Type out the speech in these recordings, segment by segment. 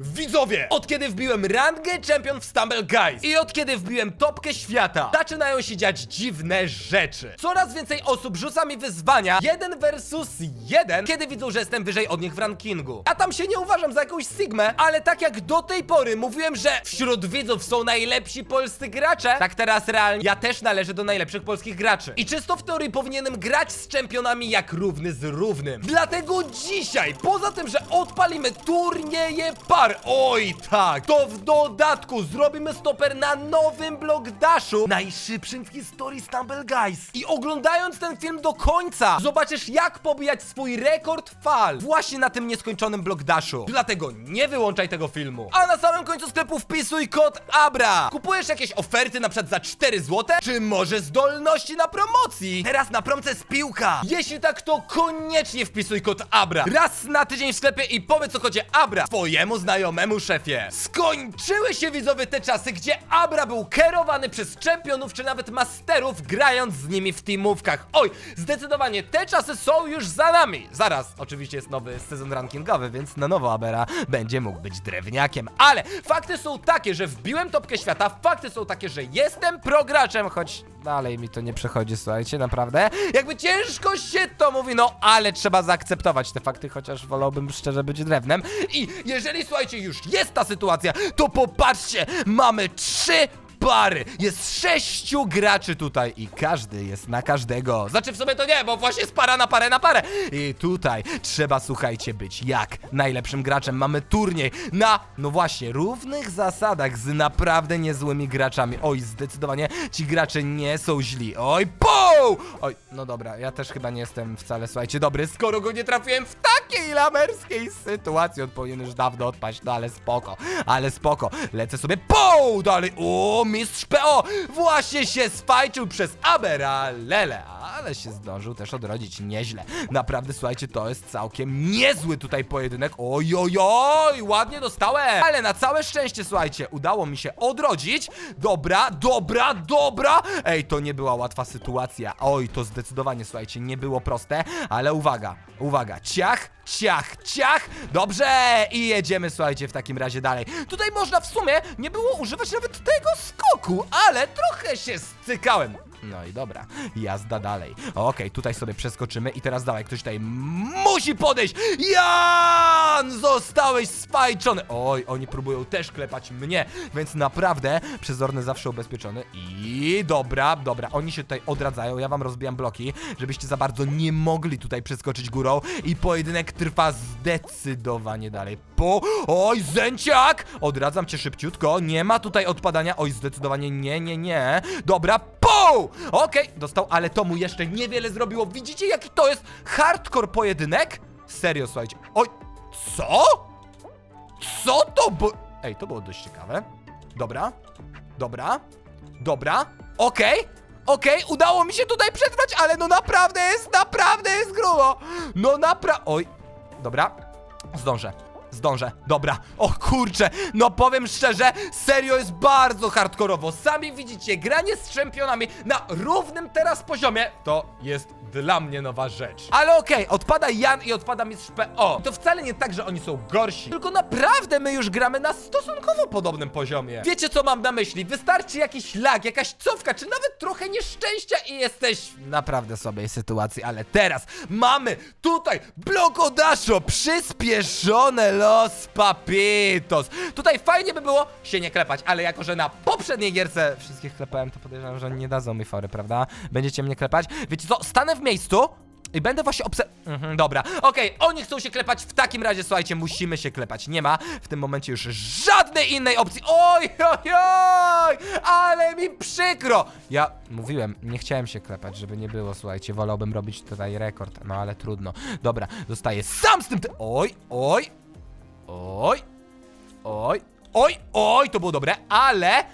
Widzowie! Od kiedy wbiłem rangę Champion w Stumble Guys i od kiedy wbiłem topkę świata, zaczynają się dziać dziwne rzeczy. Coraz więcej osób rzuca mi wyzwania 1 versus 1, kiedy widzą, że jestem wyżej od nich w rankingu. Ja tam się nie uważam za jakąś sigmę, ale tak jak do tej pory mówiłem, że wśród widzów są najlepsi polscy gracze, tak teraz realnie ja też należę do najlepszych polskich graczy. I czysto w teorii powinienem grać z czempionami jak równy z równym. Dlatego dzisiaj, poza tym, że odpalimy turnieje par, oj tak, to w dodatku zrobimy stoper na nowym Block Dashu, najszybszym w historii Stumble Guys. I oglądając ten film do końca, zobaczysz jak pobijać swój rekord fal właśnie na tym nieskończonym Block Dashu. Dlatego nie wyłączaj tego filmu. A na samym końcu sklepu wpisuj kod ABRA. Kupujesz jakieś oferty na przykład za 4 zł, czy może zdolności na promocji? Teraz na promce z piłka. Jeśli tak, to koniecznie wpisuj kod ABRA. Raz na tydzień w sklepie i powiedz o kodzie ABRA twojemu znajomemu szefie. Skończyły się widzowie te czasy, gdzie ABRA był kierowany przez czempionów czy nawet masterów, grając z nimi w teamówkach. Oj, zdecydowanie te czasy są już za nami. Zaraz, oczywiście jest nowy sezon rankingowy, więc na nowo ABRA będzie mógł być drewniakiem. Ale fakty są takie, że wbiłem topkę świata, fakty są takie, że jestem prograczem, choć dalej mi to nie przechodzi, słuchajcie, naprawdę. Jakby ciężko się to mówi, no ale trzeba zaakceptować te fakty, chociaż wolałbym szczerze być drewnem. I jeżeli, słuchajcie, już jest ta sytuacja, to popatrzcie, mamy trzy pary. Jest sześciu graczy tutaj i każdy jest na każdego. Znaczy w sumie to nie, bo właśnie jest para na parę na parę. I tutaj trzeba, słuchajcie, być jak najlepszym graczem. Mamy turniej na, no właśnie, równych zasadach z naprawdę niezłymi graczami. Oj, zdecydowanie ci gracze nie są źli. Oj, pół! Oj, no dobra, ja też chyba nie jestem wcale, słuchajcie, dobry, skoro go nie trafiłem w takiej lamerskiej sytuacji. On powinien już dawno odpaść, no ale spoko, ale spoko. Lecę sobie pół dalej. O, mistrz PO właśnie się spajczył przez Abera Lele, ale się zdążył też odrodzić nieźle. Naprawdę, słuchajcie, to jest całkiem niezły tutaj pojedynek. Oj, oj, oj, ładnie dostałem. Ale na całe szczęście, słuchajcie, udało mi się odrodzić. Dobra, dobra, dobra. Ej, to nie była łatwa sytuacja. Oj, to zdecydowanie, słuchajcie, nie było proste, ale uwaga, uwaga, ciach, ciach, ciach. Dobrze, i jedziemy, słuchajcie, w takim razie dalej. Tutaj można w sumie nie było używać nawet tego skoku, ale trochę się stykałem. No i dobra, jazda dalej. Okej, tutaj sobie przeskoczymy i teraz dawaj, ktoś tutaj musi podejść. Jan! Zostałeś spajczony. Oj, oni próbują też klepać mnie, więc naprawdę przezorny zawsze ubezpieczony. I dobra, dobra, oni się tutaj odradzają, ja wam rozbijam bloki, żebyście za bardzo nie mogli tutaj przeskoczyć górą i pojedynek trwa zdecydowanie dalej. Po... Oj, zęciak! Odradzam cię szybciutko, nie ma tutaj odpadania. Oj, zdecydowanie nie, nie, nie. Dobra, Pół! Okej, dostał, ale to mu jeszcze niewiele zrobiło. Widzicie, jaki to jest hardcore pojedynek? Serio, słuchajcie. Oj, co? Co to bo... Ej, to było dość ciekawe. Dobra, dobra, dobra, okej. Okej, udało mi się tutaj przetrwać, ale no naprawdę jest, naprawdę jest grubo. No napra... Oj, dobra, zdążę. Zdążę, dobra. O kurczę, no powiem szczerze, serio jest bardzo hardkorowo. Sami widzicie, granie z czempionami na równym teraz poziomie to jest dla mnie nowa rzecz. Ale okej, odpada Jan i odpada mistrz PO. To wcale nie tak, że oni są gorsi, tylko naprawdę my już gramy na stosunkowo podobnym poziomie. Wiecie co mam na myśli? Wystarczy jakiś lag, jakaś cofka, czy nawet trochę nieszczęścia i jesteś w naprawdę sobie sytuacji, ale teraz mamy tutaj blokodaszo, przyspieszone los papitos. Tutaj fajnie by było się nie klepać, ale jako, że na poprzedniej gierce wszystkich klepałem, to podejrzewam, że nie dadzą mi fory, prawda? Będziecie mnie klepać? Wiecie co, stanę w miejscu i będę właśnie obse... Mhm, dobra, okej, oni chcą się klepać, w takim razie, słuchajcie, musimy się klepać. Nie ma w tym momencie już żadnej innej opcji. Oj, oj, oj, ale mi przykro. Ja mówiłem, nie chciałem się klepać, żeby nie było, słuchajcie, wolałbym robić tutaj rekord, no ale trudno. Dobra, zostaję sam z tym... Te... Oj, oj, oj, oj, oj, oj, to było dobre, ale...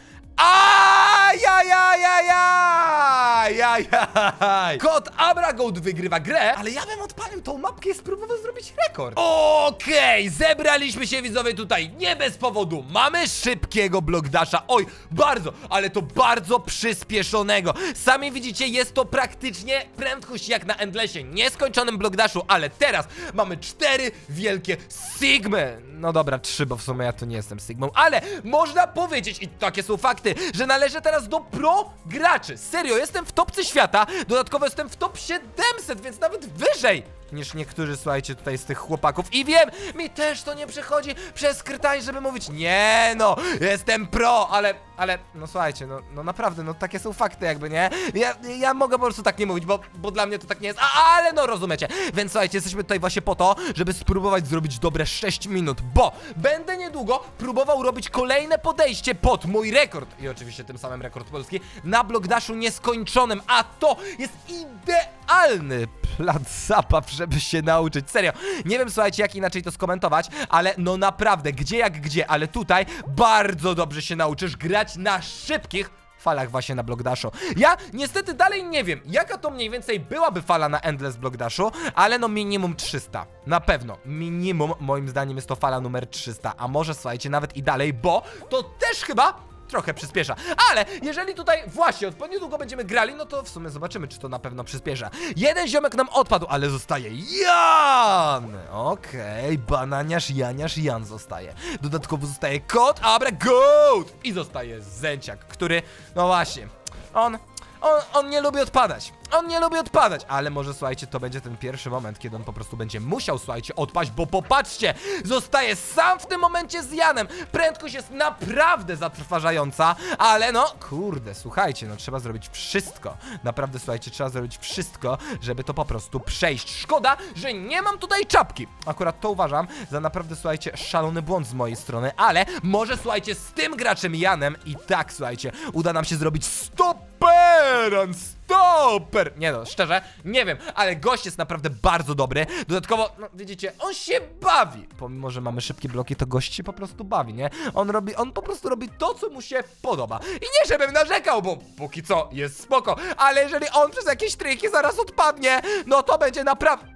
Ajajajajajajajajaj! Kot Abragold wygrywa grę, ale ja bym odpalił tą mapkę i spróbował zrobić rekord. Okej, zebraliśmy się widzowie tutaj nie bez powodu. Mamy szybkiego blockdasha. Oj, bardzo, ale to bardzo przyspieszonego. Sami widzicie, jest to praktycznie prędkość jak na Endlessie, nieskończonym blockdashu, ale teraz mamy cztery wielkie Sigmy. No dobra, trzy, bo w sumie ja tu nie jestem Sigmą, ale można powiedzieć, i takie są fakty, że należę teraz do pro graczy. Serio, jestem w topce świata, dodatkowo jestem w top 700, więc nawet wyżej niż niektórzy, słuchajcie, tutaj z tych chłopaków. I wiem, mi też to nie przechodzi przez krtań, żeby mówić, nie no, jestem pro, ale, ale, no słuchajcie, no, no naprawdę, no takie są fakty jakby, nie? Ja, ja mogę po prostu tak nie mówić, bo, bo dla mnie to tak nie jest, a, ale no rozumiecie. Więc słuchajcie, jesteśmy tutaj właśnie po to, żeby spróbować zrobić dobre 6 minut, bo będę niedługo próbował robić kolejne podejście pod mój rekord i oczywiście tym samym rekord polski na blokdaszu nieskończonym, a to jest idealny plac zabaw, żeby się nauczyć. Serio, nie wiem, słuchajcie, jak inaczej to skomentować, ale no naprawdę, gdzie jak gdzie, ale tutaj bardzo dobrze się nauczysz grać na szybkich falach właśnie na Blockdashu. Ja niestety dalej nie wiem, jaka to mniej więcej byłaby fala na Endless Blockdashu, ale no minimum 300. Na pewno. Minimum, moim zdaniem, jest to fala numer 300, a może słuchajcie, nawet i dalej, bo to też chyba trochę przyspiesza. Ale jeżeli tutaj właśnie od niedługo będziemy grali, no to w sumie zobaczymy, czy to na pewno przyspiesza. Jeden ziomek nam odpadł, ale zostaje Jan! Okej, bananiarz, Janiarz, Jan zostaje. Dodatkowo zostaje kot, abra, goat! I zostaje Zęciak, który, no właśnie, on... On, on nie lubi odpadać. On nie lubi odpadać. Ale może słuchajcie, to będzie ten pierwszy moment, kiedy on po prostu będzie musiał, słuchajcie, odpaść, bo popatrzcie, zostaje sam w tym momencie z Janem. Prędkość jest naprawdę zatrważająca, ale no, kurde, słuchajcie, no trzeba zrobić wszystko. Naprawdę, słuchajcie, trzeba zrobić wszystko, żeby to po prostu przejść. Szkoda, że nie mam tutaj czapki. Akurat to uważam za naprawdę, słuchajcie, szalony błąd z mojej strony, ale może, słuchajcie, z tym graczem Janem i tak, słuchajcie, uda nam się zrobić 100 Peran stoper! Nie no, szczerze, nie wiem, ale gość jest naprawdę bardzo dobry. Dodatkowo, no widzicie, on się bawi. Pomimo, że mamy szybkie bloki, to gość się po prostu bawi, nie? On robi, on po prostu robi to, co mu się podoba. I nie, żebym narzekał, bo póki co jest spoko, ale jeżeli on przez jakieś triki zaraz odpadnie, no to będzie naprawdę...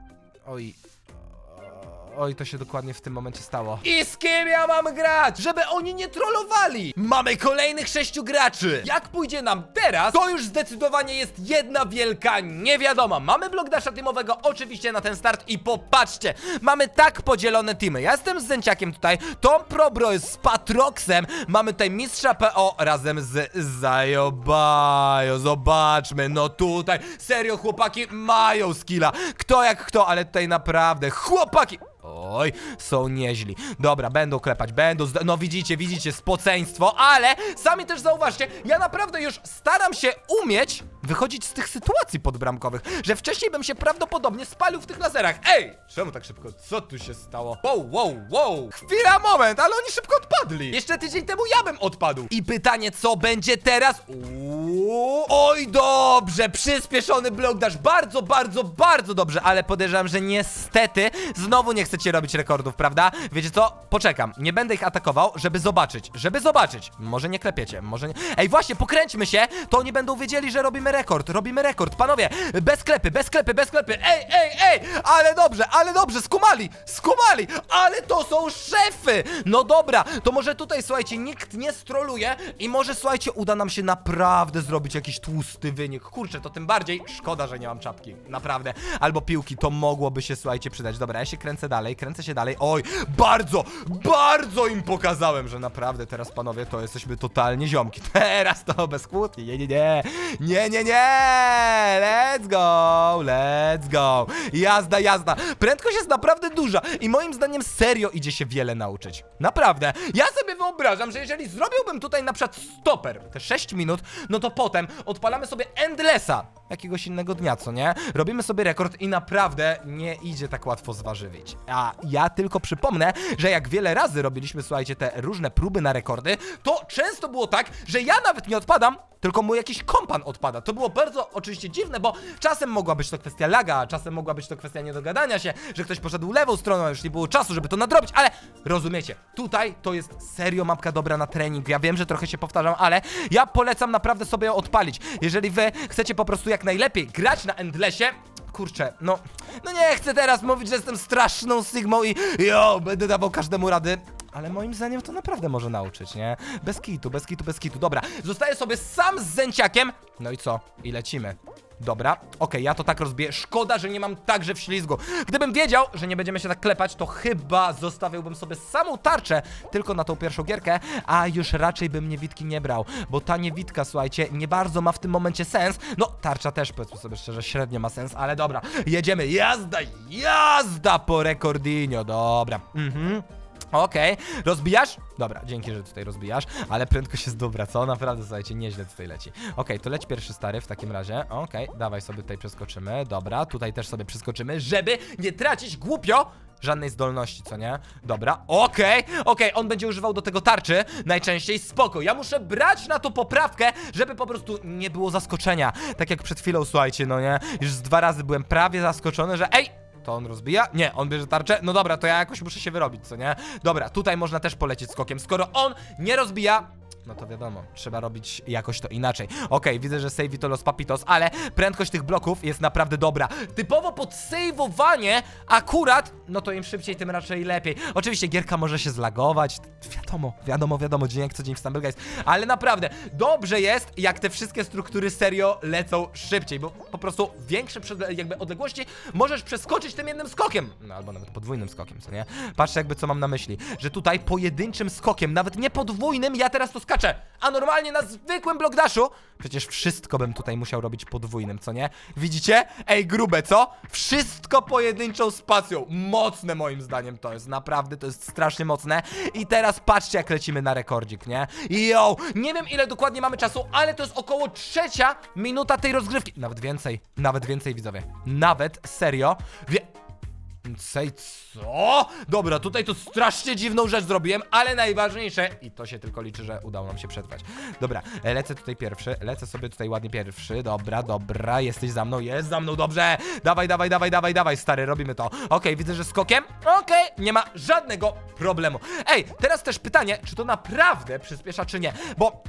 Oj, Oj, to się dokładnie w tym momencie stało. I z kim ja mam grać? Żeby oni nie trollowali! Mamy kolejnych sześciu graczy! Jak pójdzie nam teraz, to już zdecydowanie jest jedna wielka niewiadoma. Mamy blokdasza teamowego oczywiście na ten start i popatrzcie, mamy tak podzielone teamy. Ja jestem z Zęciakiem tutaj, Tom Probro jest z Patroxem, mamy tutaj mistrza PO razem z Zajobajo. Zobaczmy, no tutaj serio chłopaki mają skilla. Kto jak kto, ale tutaj naprawdę chłopaki... Oj, są nieźli. Dobra, będą klepać, będą. No widzicie, widzicie, spoceństwo, ale sami też zauważcie, ja naprawdę już staram się umieć wychodzić z tych sytuacji podbramkowych, że wcześniej bym się prawdopodobnie spalił w tych laserach. Ej! Czemu tak szybko? Co tu się stało? Wow, wow, wow! Chwila, moment, ale oni szybko odpadli. Jeszcze tydzień temu ja bym odpadł. I pytanie, co będzie teraz? Oj, dobrze, przyspieszony blok dash, bardzo, bardzo, bardzo dobrze, ale podejrzewam, że niestety znowu nie chcecie robić rekordów, prawda? Wiecie co? Poczekam, nie będę ich atakował, żeby zobaczyć, żeby zobaczyć. Może nie klepiecie, może nie... Ej, właśnie, pokręćmy się, to oni będą wiedzieli, że robimy rekord, robimy rekord, panowie, bez klepy, bez klepy, bez klepy, ej, ej, ej, ale dobrze, ale dobrze, skumali, skumali, ale to są szefy! No dobra, to może tutaj, słuchajcie, nikt nie stroluje i może, słuchajcie, uda nam się naprawdę zrobić jakiś tłusty wynik. Kurczę, to tym bardziej szkoda, że nie mam czapki, naprawdę. Albo piłki, to mogłoby się, słuchajcie, przydać. Dobra, ja się kręcę dalej, kręcę się dalej. Oj, bardzo, bardzo im pokazałem, że naprawdę teraz, panowie, to jesteśmy totalnie ziomki. Teraz to bez kłótni, nie, nie, nie, nie, nie, nie, let's go, let's go. Jazda, jazda. Prędkość jest naprawdę duża i moim zdaniem serio idzie się wiele nauczyć. Naprawdę. Ja sobie wyobrażam, że jeżeli zrobiłbym tutaj na przykład stoper, te 6 minut, no to potem odpalamy sobie Endlessa. Jakiegoś innego dnia, co nie? Robimy sobie rekord i naprawdę nie idzie tak łatwo zwarzywić. A ja tylko przypomnę, że jak wiele razy robiliśmy, słuchajcie, te różne próby na rekordy, to często było tak, że ja nawet nie odpadam, tylko mój jakiś kompan odpada. To było bardzo oczywiście dziwne, bo czasem mogła być to kwestia laga, czasem mogła być to kwestia niedogadania się, że ktoś poszedł lewą stroną, a już nie było czasu, żeby to nadrobić, ale rozumiecie, tutaj to jest serio mapka dobra na trening. Ja wiem, że trochę się powtarzam, ale ja polecam naprawdę sobie ją odpalić. Jeżeli wy chcecie po prostu jak najlepiej grać na Endlessie, kurczę, no, no nie chcę teraz mówić, że jestem straszną Sigmą i jo, będę dawał każdemu rady. Ale moim zdaniem to naprawdę może nauczyć, nie? Bez kitu, bez kitu, bez kitu. Dobra, zostaję sobie sam z zęciakiem. No i co? I lecimy. Dobra, okej, ja to tak rozbiję. Szkoda, że nie mam także w ślizgu. Gdybym wiedział, że nie będziemy się tak klepać, to chyba zostawiłbym sobie samą tarczę tylko na tą pierwszą gierkę, a już raczej bym niewidki nie brał, bo ta niewidka, słuchajcie, nie bardzo ma w tym momencie sens. No, tarcza też, powiedzmy sobie szczerze, średnio ma sens, ale dobra, jedziemy. Jazda, jazda po rekordinio, dobra. Mhm. Okej, rozbijasz? Dobra, dzięki, że tutaj rozbijasz, ale prędkość jest dobra, co? Naprawdę, słuchajcie, nieźle tutaj leci. Okej, to leć pierwszy stary w takim razie. Okej, dawaj sobie tutaj przeskoczymy. Dobra, tutaj też sobie przeskoczymy, żeby nie tracić głupio żadnej zdolności, co nie? Dobra, okej, okej, on będzie używał do tego tarczy najczęściej, spoko. Ja muszę brać na to poprawkę, żeby po prostu nie było zaskoczenia. Tak jak przed chwilą, słuchajcie, no nie? Już z dwa razy byłem prawie zaskoczony, że ej, to on rozbija? Nie, on bierze tarczę? No dobra, to ja jakoś muszę się wyrobić, co nie? Dobra, tutaj można też polecieć skokiem. Skoro on nie rozbija, no to wiadomo, trzeba robić jakoś to inaczej. Okej, widzę, że save to los papitos, ale prędkość tych bloków jest naprawdę dobra. Typowo pod saveowanie akurat, no to im szybciej, tym raczej lepiej. Oczywiście gierka może się zlagować, wiadomo, wiadomo, wiadomo, dzień jak co dzień w Stumble Guys, ale naprawdę dobrze jest, jak te wszystkie struktury serio lecą szybciej, bo po prostu większe jakby odległości możesz przeskoczyć tym jednym skokiem, no albo nawet podwójnym skokiem, co nie? Patrzcie jakby co mam na myśli, że tutaj pojedynczym skokiem, nawet nie podwójnym, ja teraz to skaczę, a normalnie na zwykłym blockdashu, przecież wszystko bym tutaj musiał robić podwójnym, co nie? Widzicie? Ej, grube, co? Wszystko pojedynczą spacją, mocne moim zdaniem to jest, naprawdę to jest strasznie mocne. I teraz patrzcie jak lecimy na rekordzik, nie? Yo, nie wiem ile dokładnie mamy czasu, ale to jest około trzecia minuta tej rozgrywki, nawet więcej, nawet więcej widzowie, nawet, serio, Wie... Sej, co? Dobra, tutaj to strasznie dziwną rzecz zrobiłem, ale najważniejsze, i to się tylko liczy, że udało nam się przetrwać. Dobra, e, lecę tutaj pierwszy, lecę sobie tutaj ładnie pierwszy, dobra, dobra, jesteś za mną, jest za mną, dobrze, dawaj, dawaj, dawaj, dawaj, dawaj, stary, robimy to. Okej, widzę, że skokiem, okej, nie ma żadnego problemu. Ej, teraz też pytanie, czy to naprawdę przyspiesza, czy nie, bo...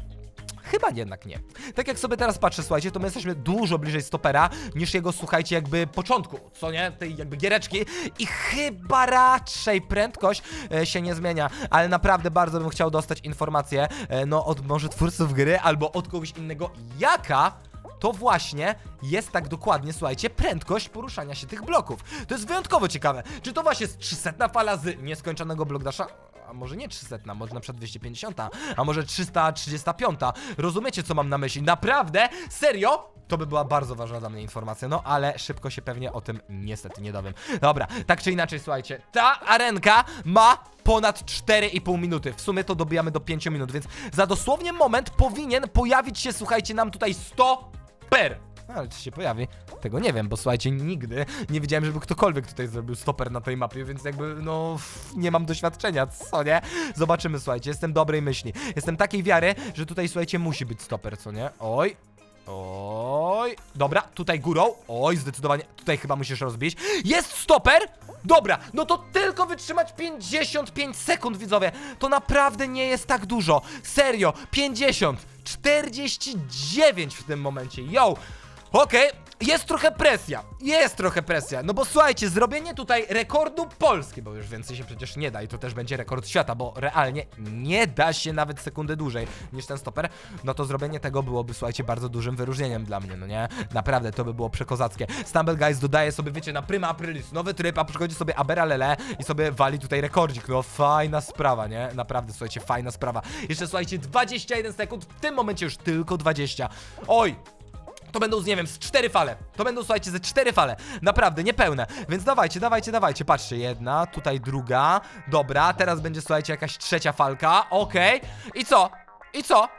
Chyba jednak nie. Tak jak sobie teraz patrzę, słuchajcie, to my jesteśmy dużo bliżej stopera niż jego, słuchajcie, jakby początku, co nie? Tej jakby giereczki i chyba raczej prędkość e, się nie zmienia, ale naprawdę bardzo bym chciał dostać informację, e, no od może twórców gry albo od kogoś innego, jaka to właśnie jest tak dokładnie, słuchajcie, prędkość poruszania się tych bloków. To jest wyjątkowo ciekawe. Czy to właśnie jest 300 fala z nieskończonego blockdasha? A może nie 300, może na przykład 250, a może 335. Rozumiecie, co mam na myśli? Naprawdę? Serio? To by była bardzo ważna dla mnie informacja, no ale szybko się pewnie o tym niestety nie dowiem. Dobra, tak czy inaczej, słuchajcie, ta arenka ma ponad 4,5 minuty. W sumie to dobijamy do 5 minut, więc za dosłownie moment powinien pojawić się, słuchajcie, nam tutaj 100 per. No, ale czy się pojawi? Tego nie wiem, bo słuchajcie, nigdy nie widziałem, żeby ktokolwiek tutaj zrobił stoper na tej mapie, więc jakby, no, nie mam doświadczenia, co nie? Zobaczymy, słuchajcie, jestem dobrej myśli. Jestem takiej wiary, że tutaj, słuchajcie, musi być stoper, co nie? Oj, Oj, dobra, tutaj górą. Oj, zdecydowanie, tutaj chyba musisz rozbić. Jest stoper! Dobra, no to tylko wytrzymać 55 sekund, widzowie. To naprawdę nie jest tak dużo. Serio, 50, 49 w tym momencie. Yo, okej. Jest trochę presja, jest trochę presja, no bo słuchajcie, zrobienie tutaj rekordu Polski, bo już więcej się przecież nie da i to też będzie rekord świata, bo realnie nie da się nawet sekundy dłużej niż ten stoper, no to zrobienie tego byłoby, słuchajcie, bardzo dużym wyróżnieniem dla mnie, no nie? Naprawdę, to by było przekozackie. Stumble Guys dodaje sobie, wiecie, na Prima Aprilis nowy tryb, a przychodzi sobie Abera Lele i sobie wali tutaj rekordzik, no fajna sprawa, nie? Naprawdę, słuchajcie, fajna sprawa. Jeszcze, słuchajcie, 21 sekund, w tym momencie już tylko 20. Oj, to będą, z, nie wiem, z cztery fale. To będą, słuchajcie, ze cztery fale. Naprawdę, niepełne. Więc dawajcie, dawajcie, dawajcie. Patrzcie, jedna, tutaj druga. Dobra, teraz będzie, słuchajcie, jakaś trzecia falka. Okej. I co? I co?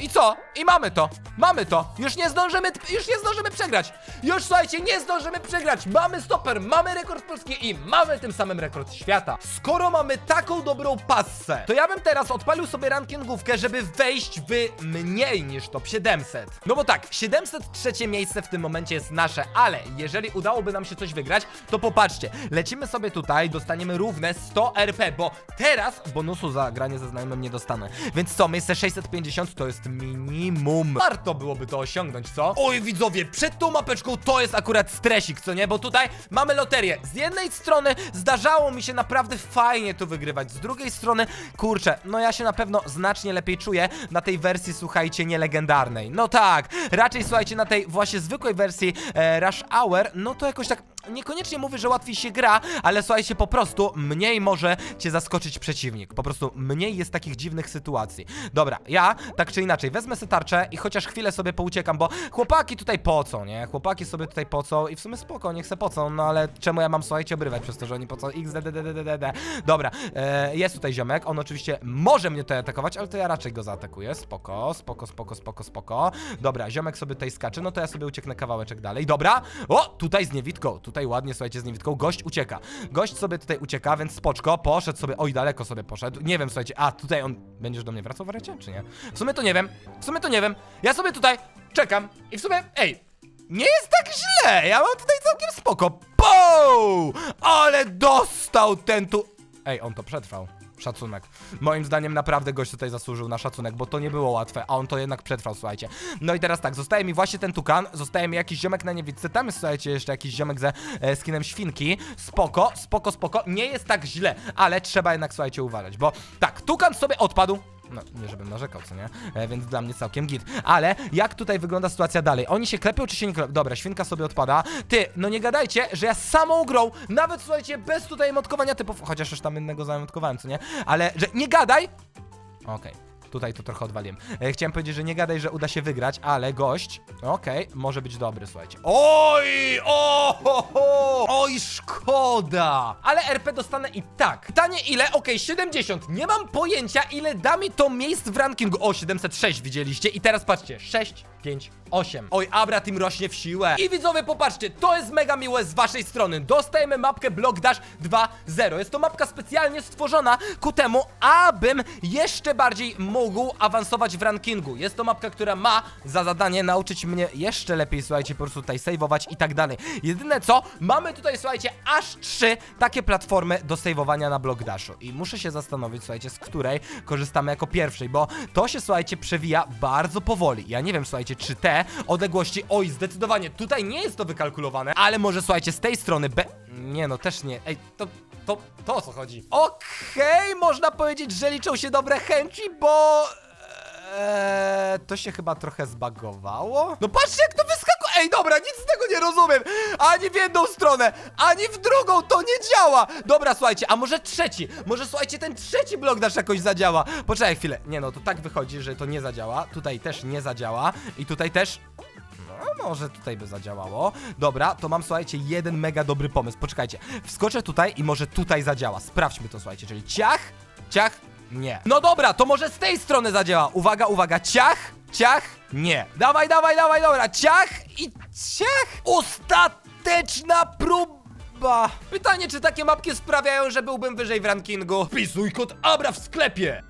I co? I mamy to. Mamy to. Już nie zdążymy, już nie zdążymy przegrać. Już słuchajcie, nie zdążymy przegrać. Mamy stoper, mamy rekord Polski i mamy tym samym rekord świata. Skoro mamy taką dobrą passę, to ja bym teraz odpalił sobie rankingówkę, żeby wejść w mniej niż top 700. No bo tak, 703 miejsce w tym momencie jest nasze, ale jeżeli udałoby nam się coś wygrać, to popatrzcie, lecimy sobie tutaj, dostaniemy równe 100 RP, bo teraz bonusu za granie ze znajomym nie dostanę. Więc co, miejsce 650 to jest minimum. Warto byłoby to osiągnąć, co? Oj, widzowie, przed tą mapeczką to jest akurat stresik, co nie? Bo tutaj mamy loterię. Z jednej strony zdarzało mi się naprawdę fajnie to wygrywać, z drugiej strony, kurczę, no ja się na pewno znacznie lepiej czuję na tej wersji, słuchajcie, nielegendarnej. No tak, raczej słuchajcie, na tej właśnie zwykłej wersji e, Rush Hour, no to jakoś tak niekoniecznie mówię, że łatwiej się gra, ale słuchajcie, po prostu mniej może cię zaskoczyć przeciwnik. Po prostu mniej jest takich dziwnych sytuacji. Dobra, ja tak czy inaczej wezmę sobie tarczę i chociaż chwilę sobie pouciekam, bo chłopaki tutaj pocą, nie? Chłopaki sobie tutaj pocą i w sumie spoko, niech se pocą, no ale czemu ja mam, słuchajcie, obrywać przez to, że oni pocą xdddddd. Dobra, e, jest tutaj ziomek, on oczywiście może mnie tutaj atakować, ale to ja raczej go zaatakuję. Spoko, spoko, spoko, spoko, spoko. Dobra, ziomek sobie tutaj skacze, no to ja sobie ucieknę kawałeczek dalej. Dobra, o, tutaj z niewidką, tutaj ładnie, słuchajcie, z niewidką, gość ucieka. Gość sobie tutaj ucieka, więc spoczko, poszedł sobie, oj, daleko sobie poszedł. Nie wiem, słuchajcie, a tutaj on, będziesz do mnie wracał wreszcie, czy nie? W sumie to nie wiem, w sumie to nie wiem. Ja sobie tutaj czekam i w sumie, ej, nie jest tak źle, ja mam tutaj całkiem spoko. Pow! Ale dostał ten tu... Ej, on to przetrwał. Szacunek. Moim zdaniem naprawdę gość tutaj zasłużył na szacunek, bo to nie było łatwe, a on to jednak przetrwał, słuchajcie. No i teraz tak, zostaje mi właśnie ten tukan, zostaje mi jakiś ziomek na niewidce, tam jest, słuchajcie, jeszcze jakiś ziomek ze e, skinem świnki. Spoko, spoko, spoko, nie jest tak źle, ale trzeba jednak, słuchajcie, uważać, bo tak, tukan sobie odpadł, no, nie żebym narzekał, co nie? E, więc dla mnie całkiem git. Ale jak tutaj wygląda sytuacja dalej? Oni się klepią, czy się nie klepią? Dobra, świnka sobie odpada. Ty, no nie gadajcie, że ja samą grą, nawet słuchajcie, bez tutaj emotkowania typów, chociaż już tam innego zaemotkowałem, co nie? Ale, że nie gadaj! Okej. Tutaj to trochę odwaliłem. E, chciałem powiedzieć, że nie gadaj, że uda się wygrać, ale gość, okej, może być dobry, słuchajcie. Oj! O! Oj, szkoda! Ale RP dostanę i tak. Pytanie ile? Okej, 70. Nie mam pojęcia, ile da mi to miejsc w rankingu. O, 706 widzieliście. I teraz patrzcie, 6, 5, 8. Oj, Abra Team rośnie w siłę. I widzowie, popatrzcie, to jest mega miłe z waszej strony. Dostajemy mapkę Block Dash 2.0. Jest to mapka specjalnie stworzona ku temu, abym jeszcze bardziej mógł awansować w rankingu. Jest to mapka, która ma za zadanie nauczyć mnie jeszcze lepiej, słuchajcie, po prostu tutaj saveować i tak dalej. Jedyne co, mamy tutaj, słuchajcie, aż trzy takie platformy do saveowania na Block Dashu. I muszę się zastanowić, słuchajcie, z której korzystamy jako pierwszej, bo to się, słuchajcie, przewija bardzo powoli. Ja nie wiem, słuchajcie, czy te odległości, oj, zdecydowanie, tutaj nie jest to wykalkulowane, ale może, słuchajcie, z tej strony B... Nie, no też nie. Ej, to... To, to o co chodzi? Okej, można powiedzieć, że liczą się dobre chęci, bo... Eee, to się chyba trochę zbagowało. No patrzcie, jak to wyskakuje. Ej, dobra, nic z tego nie rozumiem. Ani w jedną stronę, ani w drugą to nie działa. Dobra, słuchajcie, a może trzeci? Może słuchajcie, ten trzeci blok nasz jakoś zadziała. Poczekaj chwilę. Nie no, to tak wychodzi, że to nie zadziała. Tutaj też nie zadziała. I tutaj też. No, może tutaj by zadziałało. Dobra, to mam, słuchajcie, jeden mega dobry pomysł. Poczekajcie, wskoczę tutaj i może tutaj zadziała. Sprawdźmy to, słuchajcie, czyli ciach, ciach, nie. No dobra, to może z tej strony zadziała. Uwaga, uwaga, ciach, ciach, nie. Dawaj, dawaj, dawaj, dobra, ciach i ciach. Ostateczna próba. Pytanie, czy takie mapki sprawiają, że byłbym wyżej w rankingu? Wpisuj kod ABRA w sklepie.